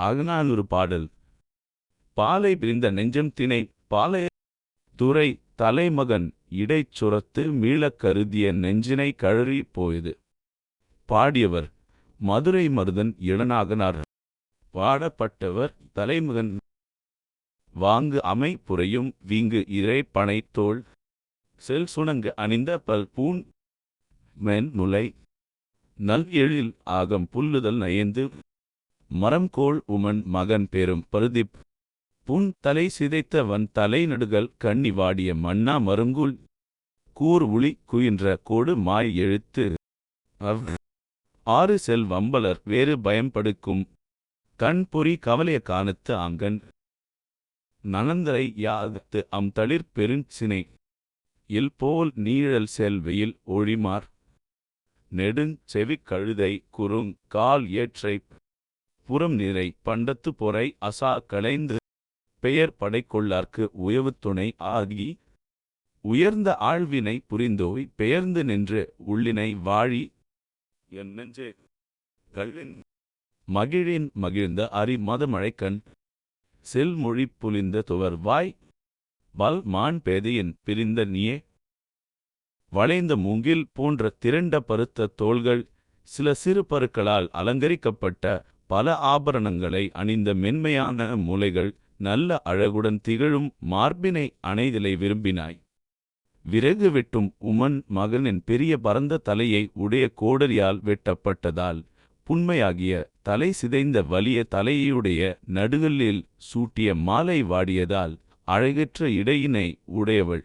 அகநானூறு பாடல். பாலை பிரிந்த நெஞ்சம் திணை பாலை துறை தலைமகன் இடைச் சுரத்து மீளக் கருதிய நெஞ்சினை கழறி போயது. பாடியவர் மதுரை மருதன் இளநாகனார். பாடப்பட்டவர் தலைமகன். வாங்கு அமை புரையும் வீங்கு இறை பனை தோள் செல் சுணங்கு அணிந்த பல் பூண் மென் நுழை நல் எழில் ஆகம் புல்லுதல் நயந்து மரம்கோள் உமன் மகன் பெரும் பருதிப் புன் தலை சிதைத்தவன் தலை நடுகள் கண்ணி வாடிய மன்னா மருங்குல் கூர் உளி குயின்ற கோடு மாய் எழுத்து அவ் ஆறு செல் வம்பலர் வேறு பயம்படுக்கும் கண் பொறி கவலைய காணத்து ஆங்கன் நனந்தரை யாகத்து அம் தளிர் பெருஞ்சினை இல் போல் நீழல் செல்வையில் ஒழிமார் நெடுஞ் செவிக் கழுதை குறுங் கால் ஏற்றைப் புறம் நிறை பண்டத்து பொறை அசா களைந்து பெயர் படைக்கொள்ளார்க்கு உயவு துணை ஆகி உயர்ந்த ஆழ்வினை புரிந்தோய் பெயர்ந்து நின்று உள்ளினை வாழி என் நெஞ்சே கல்வின் மகிழின் மகிழ்ந்த அரி மதமழைக்கண் செல்மொழி புலிந்த துவர் வாய் வல் மான் பேதையின் பிரிந்த நீயே. வளைந்த மூங்கில் போன்ற திரண்ட பருத்த தோள்கள் சில சிறு பருக்களால் அலங்கரிக்கப்பட்ட பல ஆபரணங்களை அணிந்த மென்மையான முலைகள் நல்ல அழகுடன் திகழும் மார்பினை அணைதலை விரும்பினாய். விறகு வெட்டும் உமன் மகனின் பெரிய பரந்த தலையை உடைய கோடரியால் வெட்டப்பட்டதால் புண்மையாகிய தலை சிதைந்த வலிய தலையுடைய நடுகல்லில் சூட்டிய மாலை வாடியதால் அழகற்ற இடையினை உடையவள்.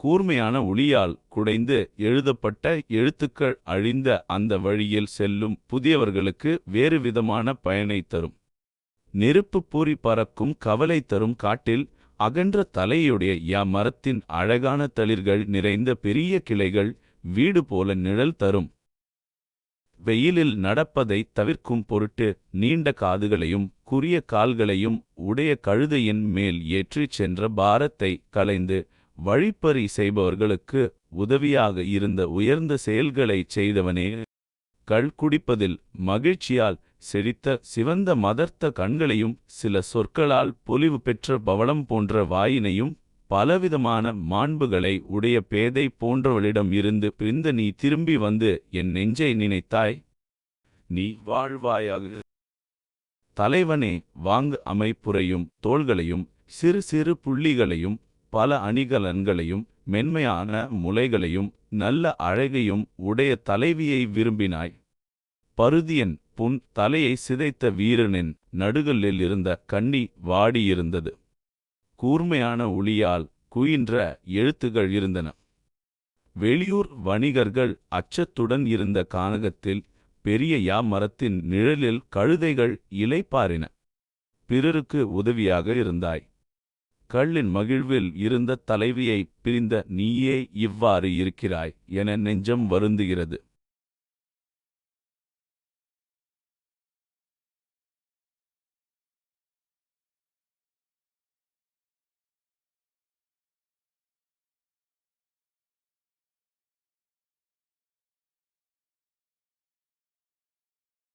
கூர்மையான ஒளியால் குடைந்து எழுதப்பட்ட எழுத்துக்கள் அழிந்த அந்த வழியில் செல்லும் புதியவர்களுக்கு வேறு விதமான பயனை தரும். நெருப்பு பூரி பறக்கும் கவலை தரும் காட்டில் அகன்ற தலையுடைய யா மரத்தின் அழகான தளிர்கள் நிறைந்த பெரிய கிளைகள் வீடு போல நிழல் தரும். வெயிலில் நடப்பதை தவிர்க்கும் பொருட்டு நீண்ட காதுகளையும் குரிய கால்களையும் உடைய கழுதையின் மேல் ஏற்றிச் சென்ற பாரத்தை கலைந்து வழிப்பறி செய்பவர்களுக்கு உதவியாக இருந்த உயர்ந்த செயல்களைச் செய்தவனே. கள் குடிப்பதில் மகிழ்ச்சியால் செழித்த சிவந்த மதர்த்த கண்களையும் சில சொற்களால் பொலிவு பெற்ற பவளம் போன்ற வாயினையும் பலவிதமான மாண்புகளை உடைய பேதை போன்றவளிடம் இருந்து பிரிந்த நீ திரும்பி வந்து என் நெஞ்சை நினைத்தாய். நீ வாழ்வாயாக. தலைவனே வாங்கு அமைப்புரையும் தோள்களையும் சிறு சிறு புள்ளிகளையும் பல அணிகலன்களையும் மென்மையான முலைகளையும் நல்ல அழகையும் உடைய தலைவியை விரும்பினாய். பருதியன் புன் தலையை சிதைத்த வீரனின் நடுகல்லில் இருந்த கண்ணி வாடியிருந்தது. கூர்மையான ஒளியால் குயின்ற எழுத்துகள் இருந்தன. வெளியூர் வணிகர்கள் அச்சத்துடன் இருந்த கானகத்தில் பெரிய யா மரத்தின் நிழலில் கழுதைகள் இலைப்பாரின பிறருக்கு உதவியாக இருந்தாய். கள்ளின் மகிழ்வில் இருந்த தலைவியை பிரிந்த நீயே இவ்வாறு இருக்கிறாய் என நெஞ்சம் வருந்துகிறது.